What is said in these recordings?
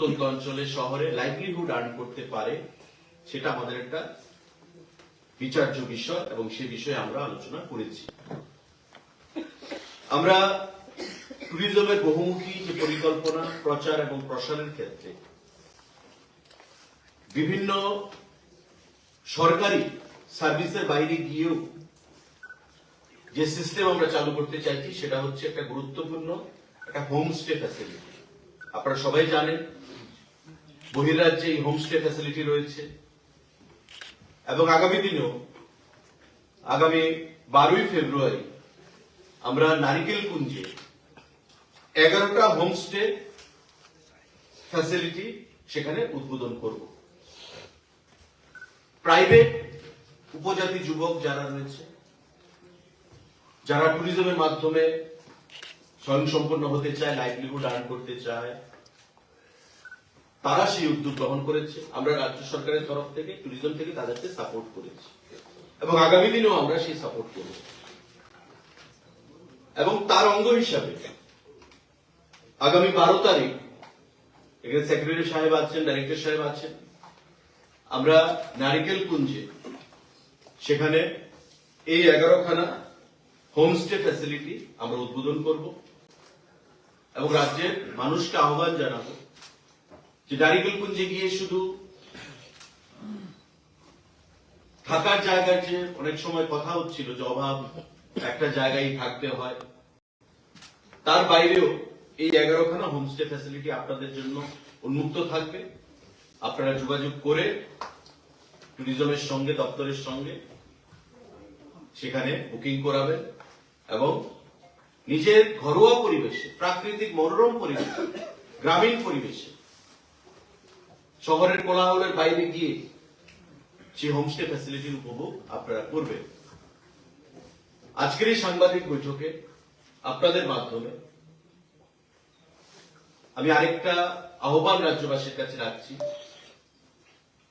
প্রত্যন্ত অঞ্চলে শহরে লাইভলিহুড আর্ন করতে পারে, সেটা আমাদের একটা বিচার্য বিষয় এবং সে বিষয়ে আমরা আলোচনা করেছি। আমরা ট্যুরিজমের বহুমুখী যে পরিকল্পনা, প্রচার এবং প্রসারের ক্ষেত্রে বিভিন্ন সরকারি সার্ভিসের বাইরে গিয়েও যে সিস্টেম আমরা চালু করতে চাইছি, সেটা হচ্ছে একটা গুরুত্বপূর্ণ একটা হোমস্টে ফ্যাসিলিটি আপনারা সবাই জানেন বহির্রাজ্যে এই হোমস্টে ফ্যাসিলিটি রয়েছে। এবং আগামী দিনেও, আগামী বারোই ফেব্রুয়ারি আমরা নারিকেল কুঞ্জে এগারোটা হোমস্টে ফ্যাসিলিটি সেখানে উদ্বোধন করব। প্রাইভেট উপজাতি যুবক যারা রয়েছে, যারা ট্যুরিজমের মাধ্যমে স্বয়ংসম্পন্ন হতে চায় লাইভলিহুড আর্ন করতে চায় তারা সেই উদ্যোগ গ্রহণ করেছে। আমরা রাজ্য সরকারের তরফ থেকে ট্যুরিজম থেকে তাদেরকে সাপোর্ট করেছি। এবং আগামী দিনেও আমরা সেই সাপোর্ট করব। এবং তার অঙ্গ হিসাবে, আগামী বারো তারিখ, এখানে সেক্রেটারি সাহেব আছেন ডাইরেক্টর সাহেব আছেন, আমরা নারিকেল কুঞ্জে, সেখানে এই এগারোখানা হোমস্টে ফ্যাসিলিটি আমরা উদ্বোধন করব এবং রাজ্যের মানুষকে আহ্বান জানাব যে নারিকেল কুঞ্জে গিয়ে শুধু থাকার জায়গার যে অনেক সময় কথা হচ্ছিল যে অভাব, একটা জায়গায় থাকতে হয়, তার বাইরেও এই এগারোখানা হোমস্টে ফ্যাসিলিটি আপনাদের জন্য উন্মুক্ত থাকবে। আপনারা যোগাযোগ করে ট্যুরিজমের সঙ্গে, দপ্তরের সঙ্গে সেখানে বুকিং করাবেন এবং নিজের ঘরোয়া পরিবেশে, প্রাকৃতিক মনোরম পরিবেশে, গ্রামীণ পরিবেশে শহরের কোলাহলের বাইরে গিয়ে সেই হোমস্টে ফ্যাসিলিটির উপভোগ আপনারা করবেন। আজকের এই সাংবাদিক বৈঠকে আপনাদের মাধ্যমে আমি আরেকটা আহ্বান রাজ্যবাসীর কাছে রাখছি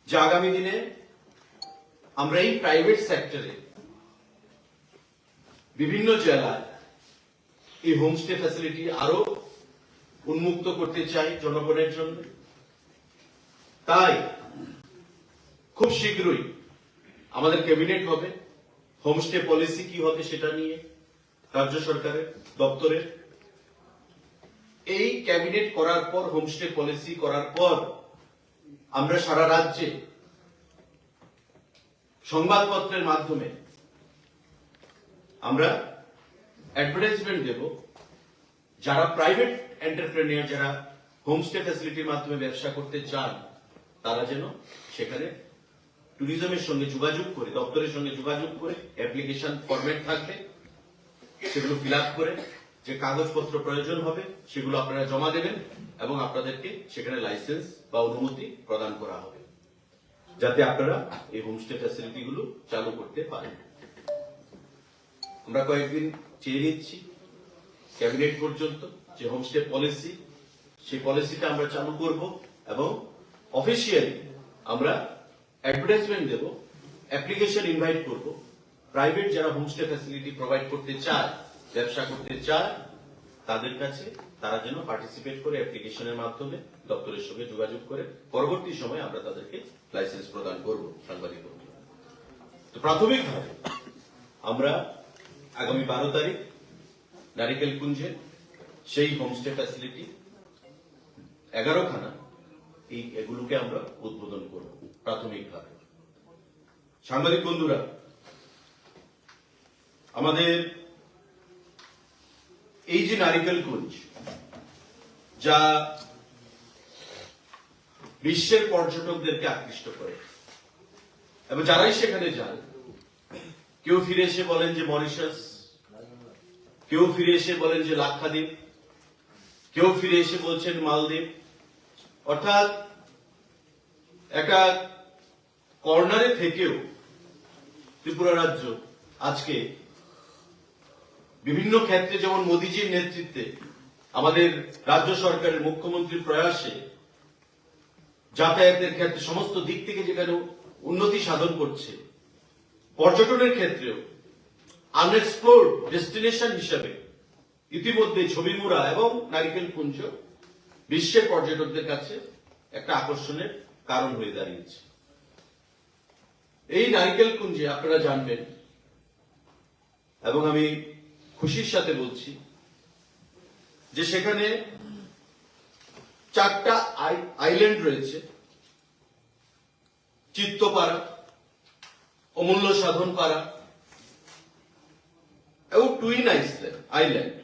যে আগামী দিনে আমরা এই প্রাইভেট সেক্টরে বিভিন্ন জেলায় এই হোমস্টে ফ্যাসিলিটি আরও উন্মুক্ত করতে চাই জনগণের জন্য। তাই খুব শীঘ্রই আমাদের ক্যাবিনেট হবে। হোমস্টে পলিসি কি হবে সেটা নিয়ে, রাজ্য সরকারের, দপ্তরের। এই ক্যাবিনেট করার পর, হোমস্টে পলিসি করার পর আমরা সারা রাজ্যে সংবাদপত্রের মাধ্যমে আমরা অ্যাডভার্টাইজমেন্ট দেব। যারা প্রাইভেট এন্টারপ্রেনিয়ার যারা হোমস্টে ফ্যাসিলিটির মাধ্যমে ব্যবসা করতে চান তারা যেন সেখানে ট্যুরিজমের সঙ্গে যোগাযোগ করে, দপ্তরের সঙ্গে যোগাযোগ করে অ্যাপ্লিকেশন ফরম্যাট থাকবে, সেগুলো ফিল করে, যে কাগজপত্র প্রয়োজন হবে, সেগুলো আপনারা জমা দেবেন এবং আপনাদেরকে সেখানে লাইসেন্স বা অনুমতি প্রদান করা হবে, যাতে আপনারা এই হোমস্টে ফ্যাসিলিটি গুলো চালু করতে পারেন। আমরা কয়েকদিন চেয়ে নিচ্ছি ক্যাবিনেট পর্যন্ত যে হোমস্টে পলিসি সেই পলিসিটা আমরা চালু করব এবং অফিসিয়ালি আমরা অ্যাডভার্টাইজমেন্ট দেব অ্যাপ্লিকেশন ইনভাইট করব প্রাইভেট যারা হোমস্টে ফ্যাসিলিটি প্রোভাইড করতে চায়, ব্যবসা করতে চায়, তাদের কাছে তারা যেন পার্টিসিপেট করে অ্যাপ্লিকেশনের মাধ্যমে দপ্তরের সঙ্গে যোগাযোগ করে, পরবর্তী সময়ে আমরা তাদেরকে লাইসেন্স প্রদান করব সাংবাদিক। তো প্রাথমিকভাবে আমরা আগামী বারো তারিখ নারিকেল কুঞ্জে সেই হোমস্টে ফ্যাসিলিটি এগারোখানা এই এগুলোকে আমরা উদ্বোধন করব প্রাথমিকভাবে। সাংবাদিক বন্ধুরা, আমাদের এই যে নারিকেল কুঞ্জ, যা বিশ্বের পর্যটকদেরকে আকৃষ্ট করে, এবং যারাই সেখানে যান, কেউ ফিরে এসে বলেন যে মরিশাস, কেউ ফিরে এসে বলেন যে লাক্ষাদ্বীপ, কেউ ফিরে এসে বলছেন মালদ্বীপ অর্থাৎ একটা কর্নারে থেকেও ত্রিপুরা রাজ্য আজকে বিভিন্ন ক্ষেত্রে যেমন মোদীজির নেতৃত্বে আমাদের রাজ্য সরকারের মুখ্যমন্ত্রীর প্রয়াসে যাতায়াতের ক্ষেত্রে সমস্ত দিক থেকে যেখানে উন্নতি সাধন করছে, পর্যটনের ক্ষেত্রেও আনএক্সপ্লোর্ড ডেস্টিনেশন হিসাবে ইতিমধ্যে ছবিমুড়া এবং নারিকেল পুঞ্জ বিশ্বের পর্যটকদের কাছে একটা আকর্ষণের কারণ হয়ে দাঁড়িয়েছে। এই নারিকেল কুঞ্জে আপনারা জানবেন, এবং আমি খুশির সাথে বলছি, যে সেখানে চারটা আই- আইল্যান্ড রয়েছে, চিত্তপাড়া, অমূল্য সাধন পাড়া এবং টুইন আইল্যান্ড।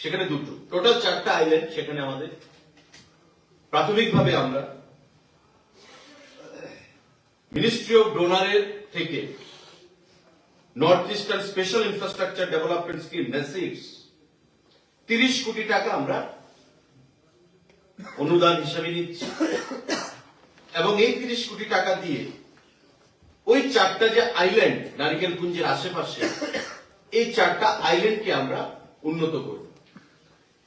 সেখানে দুটো। টোটাল চারটা আইল্যান্ড সেখানে আমাদের। প্রাথমিকভাবে আমরা মিনিস্ট্রি অফ ডোনারের থেকে north eastern special infrastructure development scheme তিরিশ কোটি টাকা আমরা অনুদান হিসাবে নিচ্ছি। এবং এই তিরিশ কোটি টাকা দিয়ে ওই চারটা যে আইল্যান্ড নারিকেল কুঞ্জের আশেপাশে, এই চারটা আইল্যান্ডকে আমরা উন্নত করব।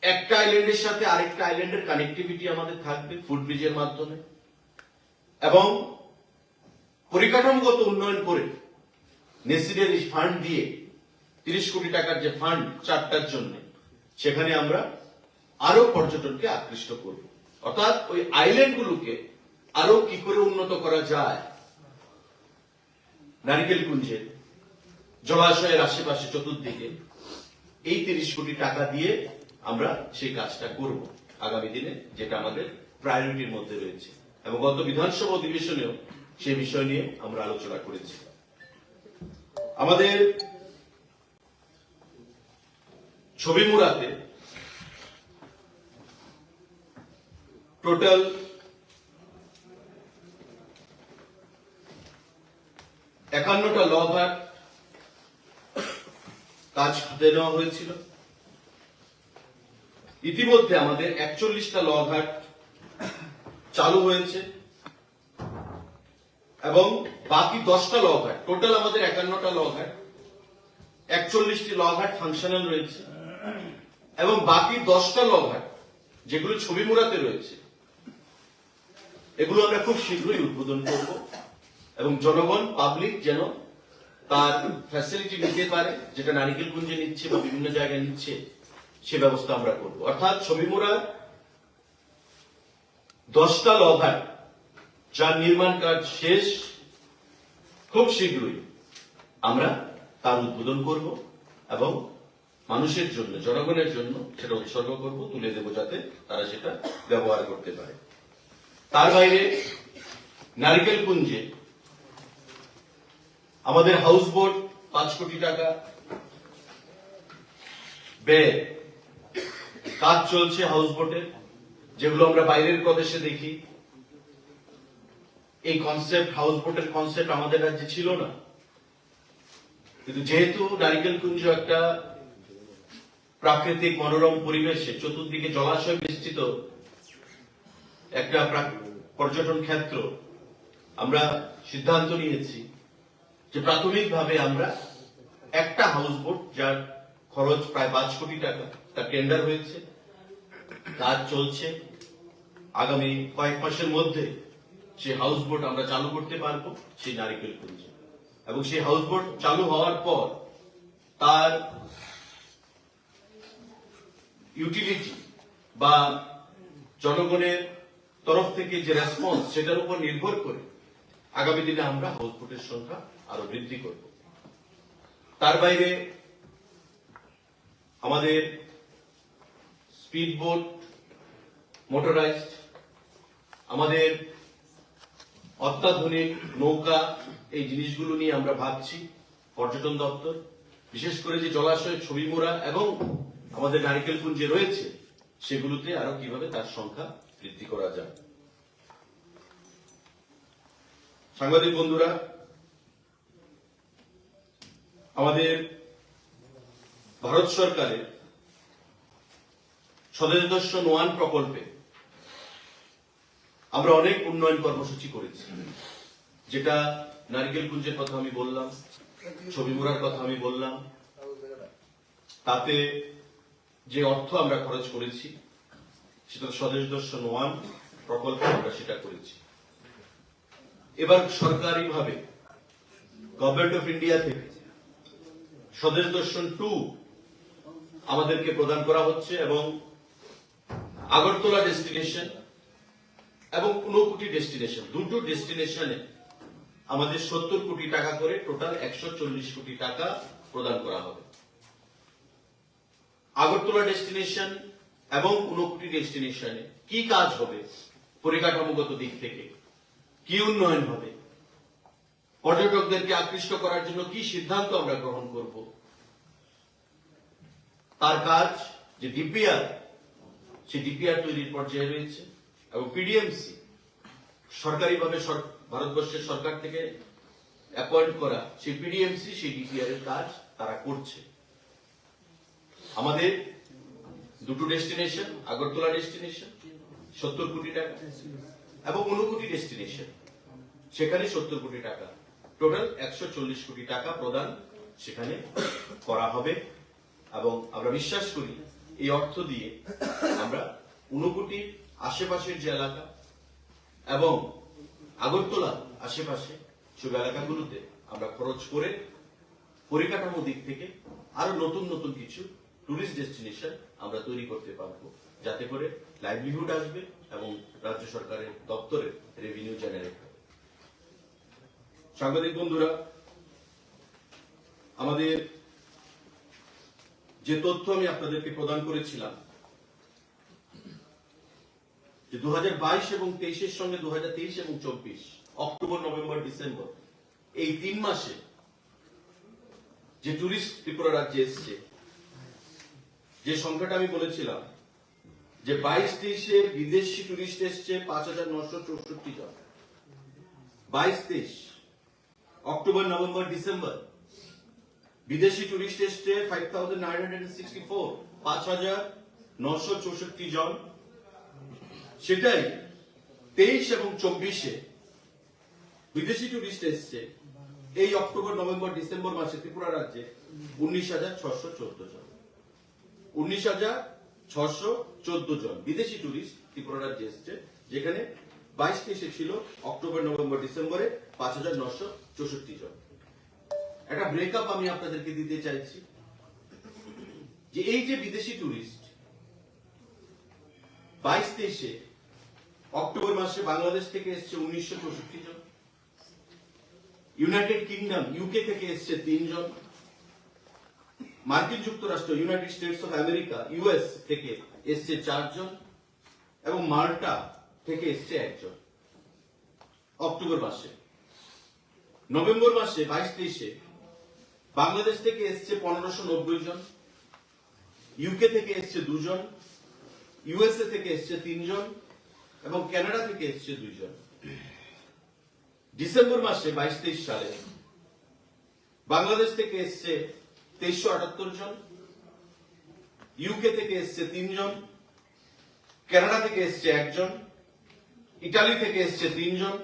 একটা আইল্যান্ডের সাথে আরেকটা আইল্যান্ডের কানেক্টিভিটি আমাদের থাকবে ফুড ব্রিজের মাধ্যমে। এবং পরিকাঠামোগত উন্নয়ন করে নেসিডের ফান্ড দিয়ে তিরিশ কোটি টাকার যে ফান্ড চারটার জন্য, সেখানে আমরা আরও পর্যটনকে আকৃষ্ট করব। অর্থাৎ ওই আইল্যান্ডগুলোকে আরও কি করে উন্নত করা যায়? নারিকেল কুঞ্জের জলাশয়ের আশেপাশে চতুর্দিকে এই তিরিশ কোটি টাকা দিয়ে আমরা সেই কাজটা করব আগামী দিনে, যেটা আমাদের প্রায়োরিটির মধ্যে রয়েছে। এবং গত বিধানসভা অধিবেশনেও সে বিষয় নিয়ে আমরা আলোচনা করেছি। আমাদের ছবি মুড়াতে টোটাল একান্নটা ল ঘাট কাজ হাতে নেওয়া হয়েছিল। ইতিমধ্যে আমাদের একচল্লিশটা ল ঘাট চালু হয়েছে এবং বাকি দশটা ল ঘাট টোটাল আমাদের একান্নটা ল ঘাট, একচল্লিশটি ল ঘাট ফাংশনাল রয়েছে এবং বাকি দশটা ল ঘাট যেগুলো ছবি মুড়াতে রয়েছে, এগুলো আমরা খুব শীঘ্রই উদ্বোধন করব এবং জনগণ পাবলিক যেন তার ফ্যাসিলিটি নিতে পারে, যেটা নারিকেল কুঞ্জে নিচ্ছে বা বিভিন্ন জায়গায় নিচ্ছে সে ব্যবস্থা আমরা করব। অর্থাৎ ছবি মোড়ার দশটা লভার যার নির্মাণ কাজ শেষ, খুব শীঘ্রই আমরা তার উদ্বোধন করব এবং মানুষের জন্য, জনগণের জন্য সেটা উৎসর্গ করব, তুলে দেব যাতে তারা সেটা ব্যবহার করতে পারে। তার বাইরে নারিকেল কুঞ্জে আমাদের হাউস বোট পাঁচ কোটি টাকা ব্যয় কাজ চলছে হাউস বোটের যেগুলো আমরা বাইরের প্রদেশে দেখি। এই কনসেপ্ট হাউস বোটের কনসেপ্ট আমাদের রাজ্যে ছিল না। কিন্তু যেহেতু নারিকেল কুঞ্জ একটা প্রাকৃতিক মনোরম পরিবেশে চতুর্দিকে জলাশয় বিস্তৃত একটা প্রা- পর্যটন ক্ষেত্র, আমরা সিদ্ধান্ত নিয়েছি যে প্রাথমিকভাবে আমরা একটা হাউস বোট, যার খরচ প্রায় পাঁচ কোটি টাকা, তার টেন্ডার হয়েছে। কাজ চলছে। আগামী কয়েক মাসের মধ্যে সেই হাউস বোট আমরা চালু করতে পারব, সেই নারিকেল কুঞ্জে। এবং সেই হাউস বোট চালু হওয়ার পর তার ইউটিলিটি বা জনগণের তরফ থেকে যে রেসপন্স সেটার উপর নির্ভর করে আগামী দিনে আমরা হাউস বোটের সংখ্যা আরও বৃদ্ধি করব। তার বাইরে আমাদের স্পিড বোট মোটরাইজড আমাদের অত্যাধুনিক নৌকা, এই জিনিসগুলো নিয়ে আমরা ভাবছি, পর্যটন দপ্তর, বিশেষ করে যে জলাশয়, ছবি মোড়া এবং আমাদের নারিকেল পুঞ্জে রয়েছে, সেগুলোতে আরও কীভাবে তার সংখ্যা বৃদ্ধি করা যায়। সাংবাদিক বন্ধুরা, আমাদের ভারত সরকারের দর্শন ওয়ান প্রকল্পে আমরা অনেক উন্নয়ন কর্মসূচি করেছি। যেটা নারকেল কুঞ্জের কথা আমি বললাম, ছবি মুড়ার কথা আমি বললাম। তাতে যে অর্থ আমরা খরচ করেছি, সেটা স্বদেশ দর্শন ওয়ান প্রকল্প আমরা সেটা করেছি। এবার সরকারিভাবে গভর্নমেন্ট অফ ইন্ডিয়া থেকে স্বদেশ দর্শন টু আমাদেরকে প্রদান করা হচ্ছে এবং আগরতলা ডেস্টিনেশন এবং ঊনকোটি ডেস্টিনেশন দুটো ডেস্টিনেশনে আমাদের সত্তর কোটি টাকা করে টোটাল একশো চল্লিশ কোটি টাকা প্রদান করা হবে। আগরতলা ডেস্টিনেশন এবং ঊনকোটি ডেস্টিনেশনে কি কাজ হবে? পরিকাঠামোগত দিক থেকে কি উন্নয়ন হবে? পর্যটকদেরকে আকৃষ্ট করার জন্য কি সিদ্ধান্ত আমরা গ্রহণ করব? তার কাজ যে ডিপিআর সেই ডিপিআর তৈরির পর্যায়ে রয়েছে। এবং পিডিএমসি সরকারিভাবে ভারতবর্ষের সরকার থেকে অ্যাপয়েন্ট করা সেই পিডিএমসি সেই ডিপিআর এর কাজ তারা করছে। আমাদের দুটো ডেস্টিনেশন আগরতলা ডেস্টিনেশন সত্তর কোটি টাকা, এবং ঊনকোটি ডেস্টিনেশন সেখানে সত্তর কোটি টাকা। টোটাল একশো চল্লিশ কোটি টাকা প্রদান সেখানে করা হবে। এবং আমরা বিশ্বাস করি, এই অর্থ দিয়ে আমরা ঊনকোটির আশেপাশের যে এলাকা এবং আগরতলা আশেপাশে সব এলাকাগুলোতে আমরা খরচ করে পরিকাঠামো দিক থেকে আরও নতুন নতুন কিছু টুরিস্ট ডেস্টিনেশন আমরা তৈরি করতে পারব। যাতে করে লাইভলিহুড আসবে এবং রাজ্য সরকারের দপ্তরে রেভিনিউ জেনারেট হবে। সাংবাদিক বন্ধুরা, আমাদের যে তথ্য আমি আপনাদেরকে প্রদান করেছিলাম যে দু হাজার বাইশ এবং তেইশের সঙ্গে দু হাজার তেইশ এবং চব্বিশ, অক্টোবর, নভেম্বর, ডিসেম্বর, এই তিন মাসে যে টুরিস্ট ত্রিপুরা রাজ্যে এসছে, যে সংখ্যাটা আমি বলেছিলাম, যে বাইশ তেইশে বিদেশি টুরিস্ট এসছে পাঁচ হাজার নশো চৌষট্টি জন। বাইশ তেইশ, অক্টোবর, নভেম্বর, ডিসেম্বর, বিদেশি টুরিস্ট এসছে five thousand nine hundred sixty four পাঁচ হাজার নশো চৌষট্টি জন। সেটাই তেইশ এবং চব্বিশে বিদেশি টুরিস্ট এসছে। এই অক্টোবর, নভেম্বর, ডিসেম্বর মাসে ত্রিপুরা রাজ্যে উনিশ হাজার ছশো চোদ্দ জন। উনিশ হাজার ছশো চোদ্দ জন বিদেশি টুরিস্ট ত্রিপুরা রাজ্যে এসছে, যেখানে বাইশ তেইশে ছিল অক্টোবর, নভেম্বর, ডিসেম্বরে পাঁচ হাজার নশো চৌষট্টি জন। একটা ব্রেকআপ আমি আপনাদেরকে দিতে চাইছি, যে এই যে বিদেশি টুরিস্ট বাইশ তেইশে অক্টোবর মাসে বাংলাদেশ থেকে এসছে উনিশশো চৌষট্টি জন। ইউনাইটেড কিংডম ইউকে থেকে এসছে তিনজন মার্কিন যুক্তরাষ্ট্র United States of America US থেকে এসছে চারজন এবং মাল্টা থেকে এসছে একজন অক্টোবর মাসে। নভেম্বর মাসে, বাইশ তেইশে, বাংলাদেশ থেকে এসছে পনেরোশো নব্বই জন। ইউকে থেকে এসছে দুজন। ইউএসএ থেকে এসছে তিনজন এবং কানাডা থেকে এসছে দুইজন। ডিসেম্বর মাসে বাইশ তেইশ সালে বাংলাদেশ থেকে এসছে তেইশশো আটাত্তর জন ইউকে থেকে এসছে তিনজন, কানাডা থেকে এসছে একজন, ইটালি থেকে এসছে তিনজন,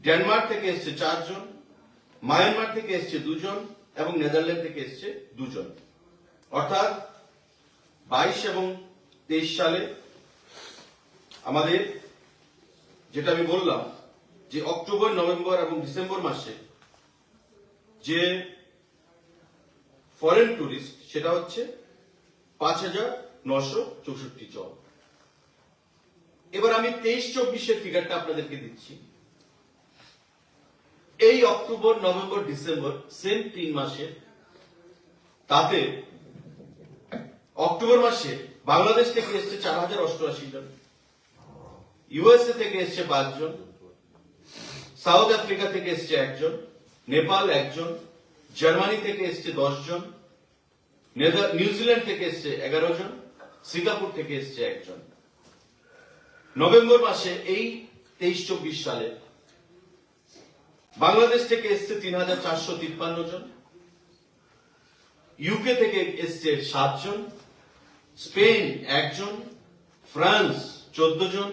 ডেনমার্ক থেকে এসছে চারজন, মায়ানমার থেকে এসছে দুজন এবং নেদারল্যান্ড থেকে এসছে দুজন। অর্থাৎ বাইশ এবং তেইশ সালে আমাদের যেটা আমি বললাম যে অক্টোবর, নভেম্বর এবং ডিসেম্বর মাসে যে ফরেন টুরিস্ট সেটা হচ্ছে পাঁচ হাজার নশো চৌষট্টি জন। এবার আমি তেইশ চব্বিশের ফিগারটা আপনাদেরকে দিচ্ছি। এই অক্টোবর, নভেম্বর, ডিসেম্বর সেম তিন মাসে তাতে অক্টোবর মাসে বাংলাদেশ থেকে এসছে চার হাজার অষ্টআশি জন। ইউএসএ থেকে এসছে পাঁচজন সাউথ আফ্রিকা থেকে এসছে একজন, নেপাল একজন, জার্মানি থেকে এসছে দশ জন নেদার- নিউজিল্যান্ড থেকে এসছে এগারো জন সিঙ্গাপুর থেকে এসছে একজন। নভেম্বর মাসে এই তেইশ চব্বিশ সালে বাংলাদেশ থেকে এসছে তিন হাজার চারশো তিপ্পান্ন জন ইউকে থেকে এসছে সাতজন, স্পেন একজন, ফ্রান্স চোদ্দ জন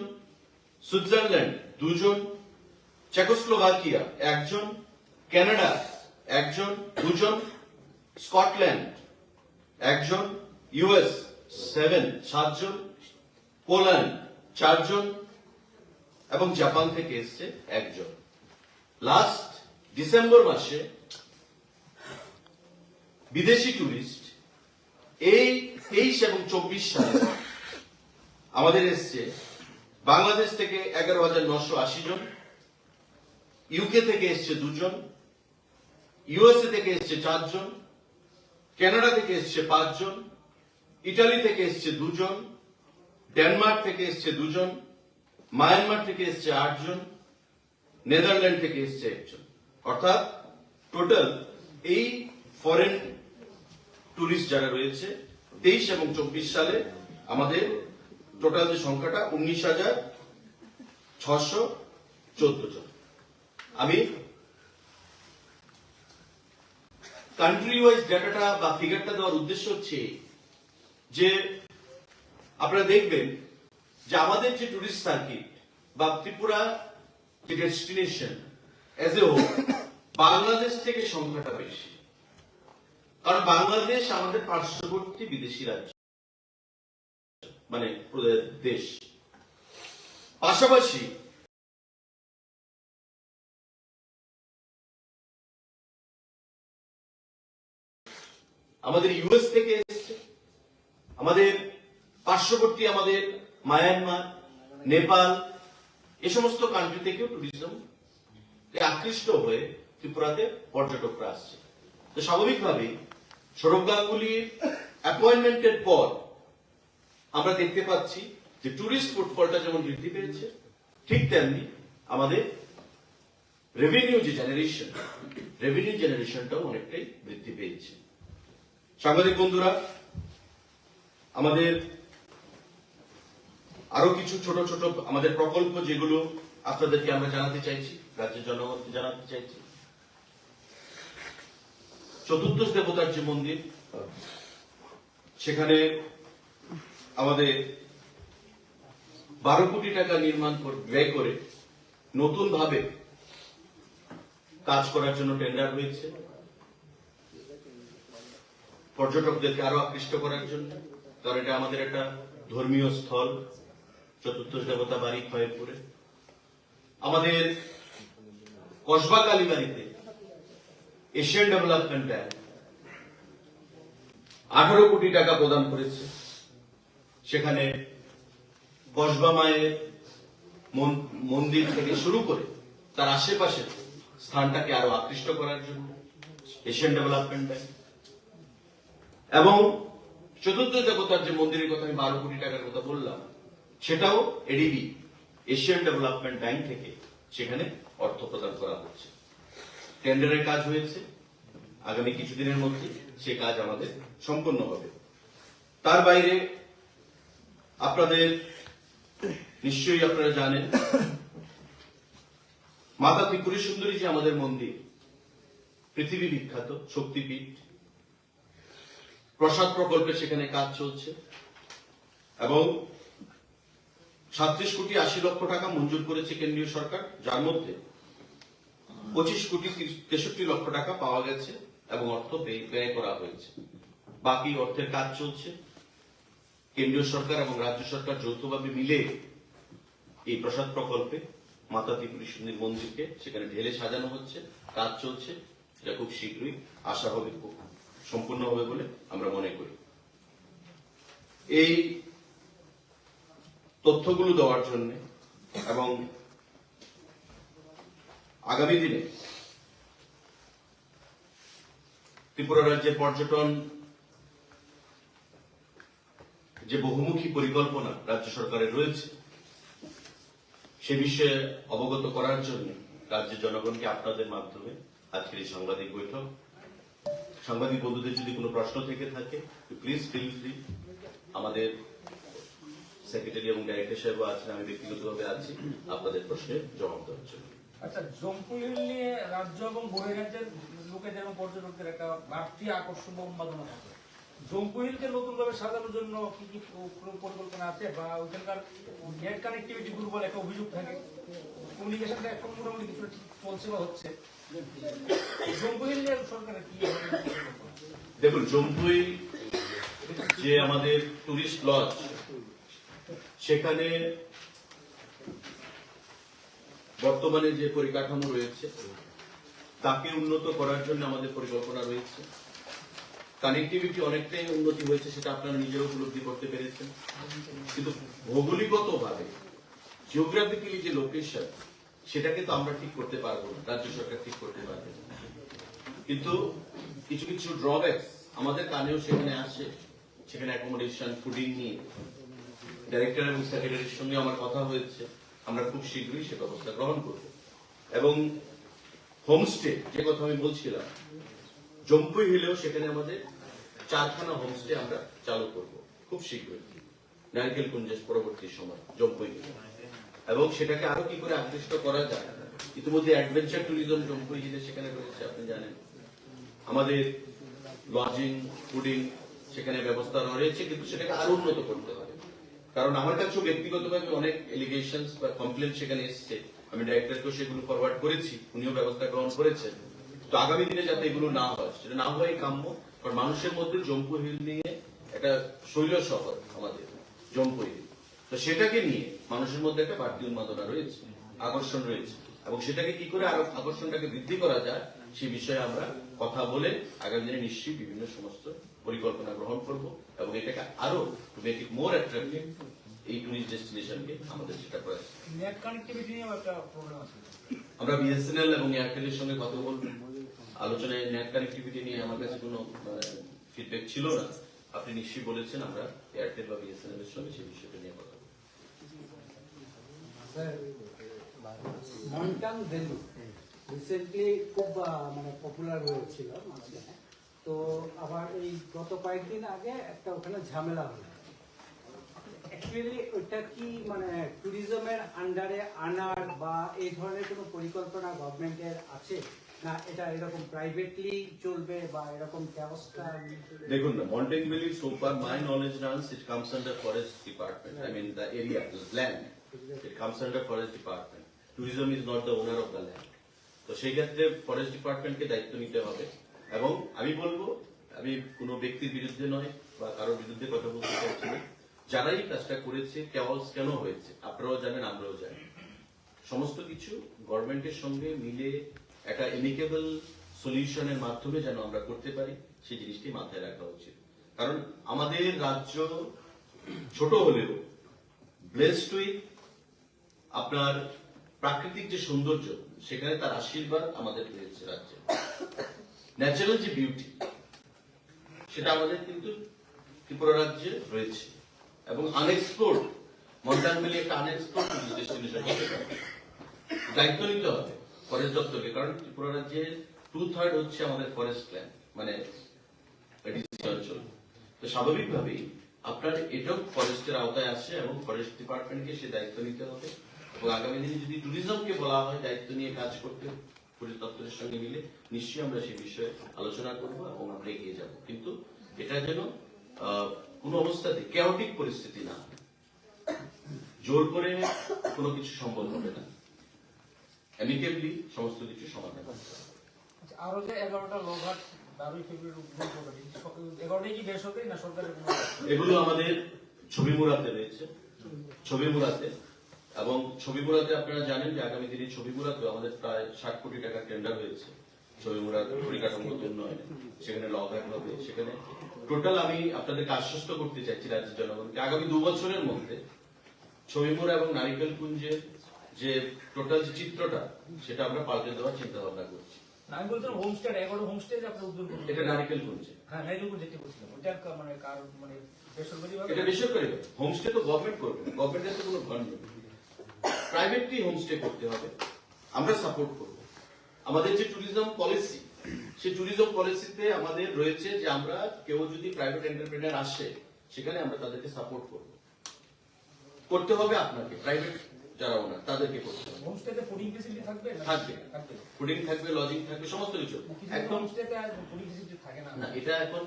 সুইজারল্যান্ড দুজন, চেকোস্লোভাকিয়া একজন কানাডা একজন, দুজন, স্কটল্যান্ড একজন, ইউএস সেভেন সাতজন, পোল্যান্ড চারজন এবং জাপান থেকে এসছে একজন। লাস্ট ডিসেম্বর মাসে বিদেশি টুরিস্ট এই তেইশ এবং চব্বিশ সালে আমাদের এসছে বাংলাদেশ থেকে এগারো হাজার নশো আশি জন ইউকে থেকে এসছে দুজন ইউএসএ থেকে এসছে চারজন কানাডা থেকে এসছে পাঁচজন ইটালি থেকে এসছে দুজন ডেনমার্ক থেকে এসছে দুজন মায়ানমার থেকে এসছে আটজন নেদারল্যান্ড থেকে এসছে একজন। অর্থাৎ টোটাল এই ফরেন টুরিস্ট যারা রয়েছে, তেইশ এবং চব্বিশ সালে আমাদের টোটাল যে সংখ্যাটা, উনিশ হাজার ছশো চোদ্দ জন। আমি কান্ট্রি ওয়াইজ ডাটাটা বা ফিগারটা দেওয়ার উদ্দেশ্য হচ্ছে যে, আপনারা দেখবেন যে আমাদের যে টুরিস্ট সার্কিট বা ত্রিপুরা যে destination as a whole Bangladesh থেকে সংখ্যাটা বেশি। কারণ বাংলাদেশ আমাদের পার্শ্ববর্তী বিদেশি রাজ্য। মানে দেশ। পাশাপাশি আমাদের ইউএস থেকে এসছে। আমাদের পার্শ্ববর্তী আমাদের মায়ানমার, নেপাল, এ সমস্ত কান্ট্রি থেকেও ট্যুরিজম আকৃষ্ট হয়ে ত্রিপুরাতে পর্যটকরা আসছে। তো স্বাভাবিকভাবেই সৌরভ গাঙ্গুলির অ্যাপয়েন্টমেন্টের পর আমরা দেখতে পাচ্ছি যে ট্যুরিস্ট ফুটফলটা যেমন বৃদ্ধি পেয়েছে, ঠিক তেমনি আমাদের রেভিনিউ যে জেনারেশন রেভিনিউ জেনারেশনটাও অনেকটাই বৃদ্ধি পেয়েছে। সাংবাদিক বন্ধুরা, আমাদের আরও কিছু ছোট ছোট আমাদের প্রকল্প যেগুলো আপনাদেরকে আমরা জানাতে চাইছি, রাজ্যের জনগণকে জানাতে চাইছি। চতুর্দশ দেবতার যে মন্দির, সেখানে আমাদের বারো কোটি টাকা নির্মাণ ব্যয় করে নতুন ভাবে কাজ করার জন্য টেন্ডার হয়েছে। পর্যটকদেরকে আরও আকৃষ্ট করার জন্য, কারণ এটা আমাদের একটা ধর্মীয় স্থল চতুর্দশ দেবতা বাড়ি খয়েরপুরে আমাদের কসবা কালীবাড়িতে এশিয়ান ডেভেলপমেন্ট ব্যাংক আঠারো কোটি টাকা প্রদান করেছে। সেখানে কসবা মায়ের মন- মন্দির থেকে শুরু করে তার আশেপাশে স্থানটাকে আরও আকৃষ্ট করার জন্য এশিয়ান ডেভেলপমেন্ট ব্যাংক এবং চতুর্থ দেবতার যে মন্দিরের কথা আমি বারো কোটি টাকার কথা বললাম, সেটাও এডিবি এশিয়ান ডেভেলপমেন্ট ব্যাংক থেকে সেখানে অর্থ প্রদান করা হচ্ছে। টেন্ডারের কাজ হয়েছে, আগামী কিছুদিনের মধ্যে সে কাজ আমাদের সম্পন্ন হবে। তার বাইরে আপনাদের, নিশ্চয়ই আপনারা জানেন, মাতা ত্রিপুরী সুন্দরী যে আমাদের মন্দির, পৃথিবী বিখ্যাত, শক্তিপীঠ, প্রসাদ প্রকল্পে সেখানে কাজ চলছে, এবং সাতত্রিশ কোটি আশি লক্ষ টাকা মঞ্জুর করেছে কেন্দ্রীয় সরকার, যার মধ্যে পঁচিশ কোটি তেষট্টি লক্ষ টাকা পাওয়া গেছে এবং অর্থ ব্যয়- করা হয়েছে। বাকি অর্থের কাজ চলছে। কেন্দ্রীয় সরকার এবং রাজ্য সরকার যৌথভাবে মিলে এই প্রসাদ প্রকল্পে মাতা ত্রিপুরী সুন্দর মন্দিরকে সেখানে ঢেলে সাজানো হচ্ছে, কাজ চলছে, এটা খুব শীঘ্রই আশা হবে সম্পূর্ণ হবে বলে আমরা মনে করি। এই তথ্যগুলো দেওয়ার জন্য এবং আগামী দিনে ত্রিপুরা রাজ্যের পর্যটন যে বহুমুখী পরিকল্পনা রাজ্য সরকারের রয়েছে, সে বিষয়ে অবগত করার জন্য রাজ্যের জনগণকে আপনাদের মাধ্যমে আজকের এই সাংবাদিক বৈঠক, সাংবাদিক বন্ধুদের যদি কোনো প্রশ্ন থেকে থাকে প্লিজ ফিল ফ্রি আমাদের সেক্রেটারি এবং ডাইরেক্টর সাহেব আছেন, আমি ব্যক্তিগতভাবে আছি, আপনাদের প্রশ্নের জবাব দেওয়ার জন্য। আচ্ছা জম্পুহিল নিয়ে রাজ্য এবং বহিরাজ্যের লোকেদের এবং পর্যটকদের একটা বাড়তি আকর্ষণ বা উন্মাদনা থাকে জম্পুহিলকে নতুন ভাবে সাজানোর জন্য কি কি পরিকল্পনা আছে বা নেট দুর্বল একটা অভিযোগ থাকে? কমিউনিকেশনটা এখন মোটামুটি কিছুটা চলছে বা হচ্ছে। জম্পুহিল সরকারের কি দেখুন জম্পুই যে আমাদের টুরিস্ট লজ সেখানে বর্তমানে যে পরিকাঠামো রয়েছে, তাকে উন্নত করার জন্য আমাদের পরিকল্পনা রয়েছে। কানেক্টিভিটি অনেকটাই উন্নতি হয়েছে, সেটা আপনারা নিজেরা উপলব্ধি করতে পেরেছেন। কিন্তু ভৌগোলিকতভাবে জিওগ্রাফিক্যালি যে লোকেশন সেটাকে তো আমরা ঠিক করতে পারব না, রাজ্য সরকার ঠিক করতে পারবে কিন্তু কিছু কিছু ড্রব্যাকস আমাদের কানেও সেখানে আসে, সেখানে অ্যাকোমোডেশন ফুডিং নিয়ে। ডাইরেক্টর এবং সেক্রেটারির সঙ্গে আমার কথা হয়েছে, আমরা খুব শীঘ্রই সে ব্যবস্থা গ্রহণ করব। এবং হোমস্টে যে কথা আমি বলছিলাম জম্পুই হিলেও সেখানে আমাদের চারখানা হোমস্টে আমরা চালু করব, খুব শীঘ্রই। নারকেল কুঞ্জের পরবর্তী সময়, জম্পুই এবং সেটাকে আরও কি করে আকৃষ্ট করা যায়, ইতিমধ্যে অ্যাডভেঞ্চার ট্যুরিজম জম্পুই হিলে সেখানে রয়েছে, আপনি জানেন। আমাদের লজিং ফুডিং সেখানে ব্যবস্থা রয়েছে, কিন্তু সেটাকে আরও উন্নত করতে হবে। কারণ আমার কাছেও ব্যক্তিগতভাবে অনেক এলিগেশন বা কমপ্লেন সেখানে এসছে। আমি ডাইরেক্টরকেও সেগুলো ফরওয়ার্ড করেছি, উনিও ব্যবস্থা গ্রহণ করেছেন। তো আগামী দিনে যাতে এগুলো না হয় সেটা না হয় কাম্য কারণ মানুষের মধ্যে জম্পু হিল নিয়ে একটা শৈল শহর আমাদের জম্পু হিল তো সেটাকে নিয়ে মানুষের মধ্যে একটা বাড়তি উন্মাদনা রয়েছে আকর্ষণ রয়েছে। এবং সেটাকে কি করে আরও আকর্ষণটাকে বৃদ্ধি করা যায় সেই বিষয়ে আমরা কথা বলে আগামী দিনে নিশ্চয়ই বিভিন্ন সমস্ত পরিকল্পনা গ্রহণ করব এবং এটাকে আরও মেক ইট মোর অ্যাট্রাক্টিভ এই টুরিস্ট ডেস্টিনেশনকে আমাদের সেটা আছে। আমরা বিএসএনএল এবং এয়ারটেলের সঙ্গে কথা বলব। আলোচনায় নেট কানেক্টিভিটি নিয়ে আমার কাছে কোনো ফিডব্যাক ছিল না। আপনি নিশ্চয়ই বলেছেন আমরা এয়ারটেল বা বিএসএনএল এর সঙ্গে সেই বিষয়টা নিয়ে কথা রিসেন্টলি খুব মানে পপুলার হয়েছিল তো আবার এই গত কয়েকদিন আগে একটা ওখানে ঝামেলা হলো। অ্যাকচুয়ালি ওটা কি মানে ট্যুরিজমের আন্ডারে আনার বা এই ধরনের কোনো পরিকল্পনা গভর্নমেন্টের আছে? দেখুন so far my knowledge it comes under forest department I mean area land it comes under forest department tourism is not owner of land তো সেই ক্ষেত্রে ফরেস্ট ডিপার্টমেন্টকে দায়িত্ব নিতে হবে। এবং আমি বলব, আমি কোনো ব্যক্তির বিরুদ্ধে নয় বা কারোর বিরুদ্ধে কথা বলতে চাইছি না। যারাই কাজটা করেছে কেওয়ালস কেন হয়েছে? আপনারাও জানেন, আমরাও জানি। সমস্ত কিছু গভর্নমেন্টের সঙ্গে মিলে একটা এমিকেবল সলিউশনের মাধ্যমে যেন আমরা করতে পারি, সেই জিনিসটি মাথায় রাখা উচিত। কারণ আমাদের রাজ্য ছোট হলেও ব্লেসড উইথ আপনার প্রাকৃতিক যে সৌন্দর্য, সেখানে তার আশীর্বাদ আমাদের রয়েছে রাজ্যে। ন্যাচারাল যে বিউটি সেটা আমাদের কিন্তু ত্রিপুরা রাজ্যে রয়েছে। এবং আনএক্সপ্লোর্ড মন্টান মিলে একটা আনএক্সপ্লোর্ড ডেস্টিনেশন হতে পারে। দায়িত্ব নিতে হবে। ফরেস্ট দপ্তরকে কারণ ত্রিপুরা রাজ্যের টু থার্ড হচ্ছে আমাদের ফরেস্ট ল্যান্ড মানে অঞ্চল। তো স্বাভাবিকভাবেই আপনার এটাও ফরেস্টের আওতায় আসে এবং ফরেস্ট ডিপার্টমেন্টকে সে দায়িত্ব নিতে হবে। এবং আগামী দিনে যদি ট্যুরিজমকে বলা হয়, দায়িত্ব নিয়ে কাজ করতে পুলিশ দপ্তরের সঙ্গে মিলে নিশ্চয়ই আমরা সেই বিষয়ে আলোচনা করব এবং আমরা এগিয়ে যাব। কিন্তু এটা যেন কোনো অবস্থাতে কেওটিক পরিস্থিতি না জোর করে কোনো কিছু সম্ভব হবে না। অ্যামিকেবলি সমস্ত কিছু সমাধান। আচ্ছা, আরও যে এগারোটা না এগুলো আমাদের ছবি মুড়াতে রয়েছে। ছবি মুড়াতে এবং ছবি মুড়াতে আপনারা জানেন যে আগামী দিনে ছবি মুড়াতে আমাদের প্রায় ষাট কোটি টাকার টেন্ডার হয়েছে ছবি মুড়ার পরিকাঠামোগত উন্নয়নে। সেখানে লঘাট হবে সেখানে টোটাল আমি আপনাদেরকে আশ্বস্ত করতে চাইছি রাজ্যের জনগণকে আগামী দু বছরের মধ্যে ছবি ছবিমুড়া এবং নারিকেল কুঞ্জের যে টোটাল যে চিত্রটা সেটা আমরা পাল্টে দেওয়ার চিন্তা ভাবনা করছি আমি বলছিলাম হোমস্টে এগারো হোমস্টে যে আপনি এটা নারিকেল কুঞ্জে হ্যাঁ বলছিলাম। মানে কার মানে বেসরকারি এটা বেসরকারি হোমস্টে তো গভর্নমেন্ট করবে গভর্নমেন্টের তো কোনো ঘর নেই। প্রাইভেটলি হোমস্টে করতে হবে। আমরা সাপোর্ট করব। আমাদের যে ট্যুরিজম পলিসি সেই ট্যুরিজম পলিসিতে আমাদের রয়েছে যে আমরা কেউ যদি প্রাইভেট এন্টারপ্রেনার আসে সেখানে আমরা তাদেরকে সাপোর্ট করব। করতে হবে আপনাকে। প্রাইভেট যারা ওনার তাদেরকে করতে হবে। হোমস্টেতে ফুডিং ফেসিলিটি থাকবে থাকবে। ফুডিং থাকবে লজিং থাকবে সমস্ত কিছু। একদম হোমস্টেতে ফুডিং ফেসিলিটি থাকে না। না এটা এখন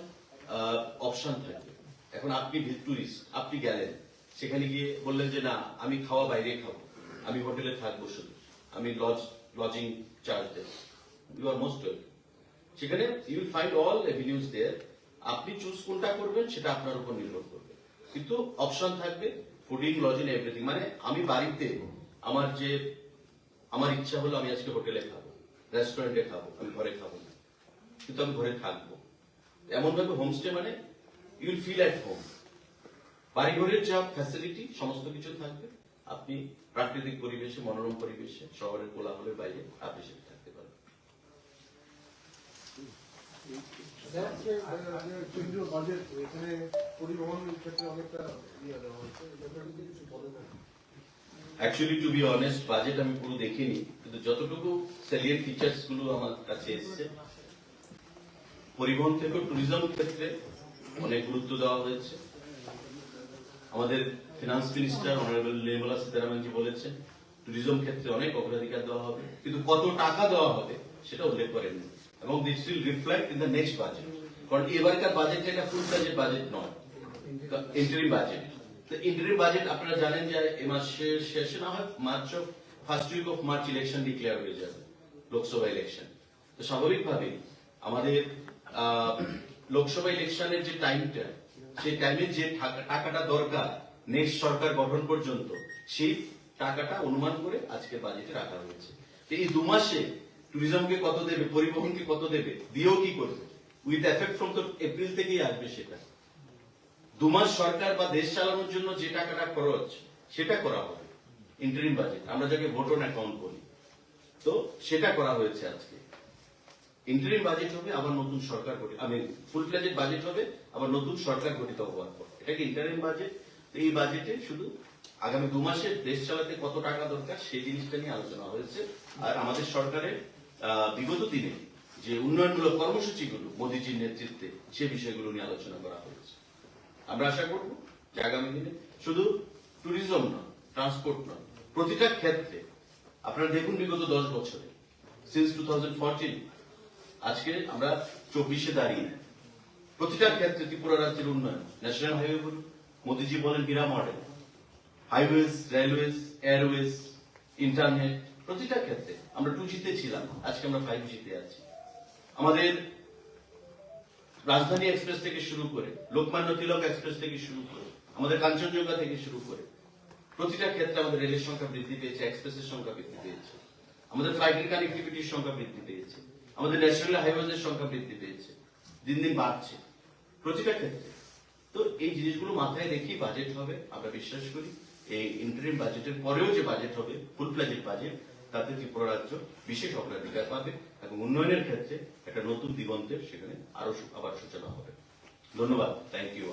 অপশন থাকবে। এখন আপনি টুরিস্ট আপনি গেলেন। সেখানে গিয়ে বললেন যে না আমি খাওয়া বাইরে খাব। আমি হোটেলে থাকব শুধু। আমি লজ লজিং চার্জ দেব। ইউ আর মোস্ট সেখানে you find all avenues there আপনি চুজ কোনটা করবেন সেটা আপনার উপর নির্ভর করবে। কিন্তু অপশন থাকবে ফুডিং লজিং এভরিথিং মানে আমি বাড়িতে আমার যে, আমার ইচ্ছা হলো আমি আজকে হোটেলে খাব রেস্টুরেন্টে খাব, আমি ঘরে খাব না। কিন্তু আমি ঘরে থাকব। এমন ভাবে হোমস্টে মানে ইউল ফিল অ্যাট হোম বাড়িঘরের যা ফ্যাসিলিটি সমস্ত কিছু থাকবে। আপনি প্রাকৃতিক পরিবেশে, মনোরম পরিবেশে, শহরের কোলাহলের বাইরে আপনি সেটা থাকতে পারেন পরিবহন থেকে ট্যুরিজম ক্ষেত্রে অনেক গুরুত্ব দেওয়া হয়েছে। আমাদের finance minister honourable Nirmala Sitharaman ji বলেছেন ট্যুরিজম ক্ষেত্রে অনেক অগ্রাধিকার দেওয়া হবে, কিন্তু কত টাকা দেওয়া হবে সেটা উল্লেখ করেননি। এবং this will reflect in the next budget কারণ এবারকার বাজেট এটা ফুল বাজেট বাজেট নয়। ইন্টারিম বাজেট তো ইন্টারিম বাজেট আপনারা জানেন যে এই মাসের শেষে না হয় March of first week of March election declare হয়ে যাবে, লোকসভা ইলেকশন তো স্বাভাবিকভাবেই আমাদের লোকসভা ইলেকশনের যে টাইমটা সেই টাইমে যে টাকাটা দরকার নেক্সট সরকার গঠন পর্যন্ত, সেই টাকাটা অনুমান করে আজকে বাজেটে রাখা হয়েছে। এই দু মাসে ট্যুরিজমকে কত দেবে, পরিবহনকে কত দেবে, দিয়েও কি করবে? উইথ এফেক্ট ফ্রম তো এপ্রিল থেকেই আসবে সেটা। দুমাস সরকার বা দেশ চালানোর জন্য যে টাকাটা খরচ, সেটা করা হবে। ইন্টারিম বাজেট আমরা যাকে ভোট অন অ্যাকাউন্ট বলি। তো সেটা করা হয়েছে আজকে। ইন্টারিম বাজেট হবে, আবার নতুন সরকার গঠিত আমি ফুল ফ্লেজেড বাজেট হবে, আবার নতুন সরকার গঠিত হওয়ার পর। এটাকে ইন্টারিম বাজেট এই বাজেটে শুধু আগামী দু মাসে দেশ চালাতে কত টাকা দরকার, সেই জিনিসটা নিয়ে আলোচনা হয়েছে। আর আমাদের সরকারের বিগত দিনে যে উন্নয়নমূলক কর্মসূচিগুলো মোদীজির নেতৃত্বে, সে বিষয়গুলো নিয়ে আলোচনা করা হয়েছে। আমরা আশা করব যে আগামী দিনে শুধু ট্যুরিজম নয় ট্রান্সপোর্ট নয়, প্রতিটা ক্ষেত্রে, আপনারা দেখুন বিগত দশ বছরে সিন্স টু আজকে আমরা চব্বিশে দাঁড়িয়ে। প্রতিটা ক্ষেত্রে ত্রিপুরা রাজ্যের উন্নয়ন ন্যাশনাল হাইওয়ে বলুন মোদীজি বলেন HIRA model highways railways airways internet প্রতিটা ক্ষেত্রে আমরা টু জিতে ছিলাম, আজকে আমরা ফাইভ জিতে আছি। আমাদের রাজধানী এক্সপ্রেস থেকে শুরু করে, লোকমান্য তিলক এক্সপ্রেস থেকে শুরু করে, আমাদের কাঞ্চনজঙ্ঘা থেকে শুরু করে, প্রতিটা ক্ষেত্রে আমাদের রেলের সংখ্যা বৃদ্ধি পেয়েছে এক্সপ্রেসের সংখ্যা বৃদ্ধি পেয়েছে, আমাদের ফ্লাইটের কানেক্টিভিটির সংখ্যা বৃদ্ধি পেয়েছে, আমাদের ন্যাশনাল হাইওয়েজের সংখ্যা বৃদ্ধি পেয়েছে, দিন দিন বাড়ছে, প্রতিটা ক্ষেত্রে। তো এই জিনিসগুলো মাথায় রেখেই বাজেট হবে, আমরা বিশ্বাস করি, এই ইন্টারিম বাজেটের পরেও যে বাজেট হবে ফুল প্লাজেট বাজেট তাতে ত্রিপুরা রাজ্য বিশেষ অগ্রাধিকার পাবে এবং উন্নয়নের ক্ষেত্রে একটা নতুন দিগন্তের সেখানে আরও আবার সূচনা হবে। ধন্যবাদ। Thank you